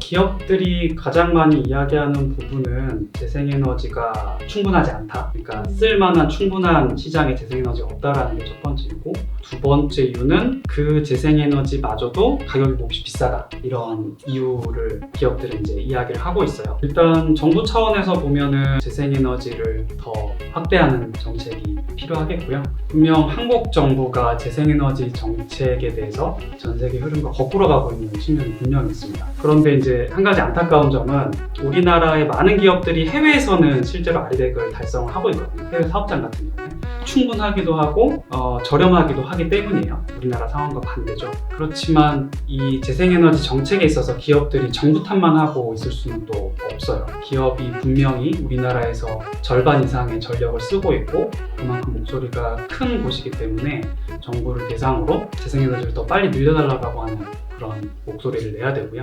기업들이 가장 많이 이야기하는 부분은 재생에너지가 충분하지 않다. 그러니까 쓸만한 충분한 시장에 재생에너지가 없다라는 게 첫 번째이고 두 번째 이유는 그 재생에너지마저도 가격이 몹시 비싸다. 이런 이유를 기업들은 이제 이야기를 하고 있어요. 일단 정부 차원에서 보면은 재생에너지를 더 확대하는 정책이 필요하겠고요. 분명 한국 정부가 재생에너지 정책에 대해서 전 세계 흐름과 거꾸로 가고 있는 측면이 분명히 있습니다. 그런데 이제 한 가지 안타까운 점은 우리나라의 많은 기업들이 해외에서는 실제로 아리백을 달성을 하고 있거든요. 해외 사업장 같은 경우에 충분하기도 하고 어, 저렴하기도 하기 때문이에요. 우리나라 상황과 반대죠. 그렇지만 이 재생에너지 정책에 있어서 기업들이 정부 탓만 하고 있을 수는 또 없어요. 기업이 분명히 우리나라에서 절반 이상의 전력을 쓰고 있고 그만큼 목소리가 큰 곳이기 때문에 정부를 대상으로 재생에너지를 더 빨리 늘려달라고 하는 그런 목소리를 내야 되고요.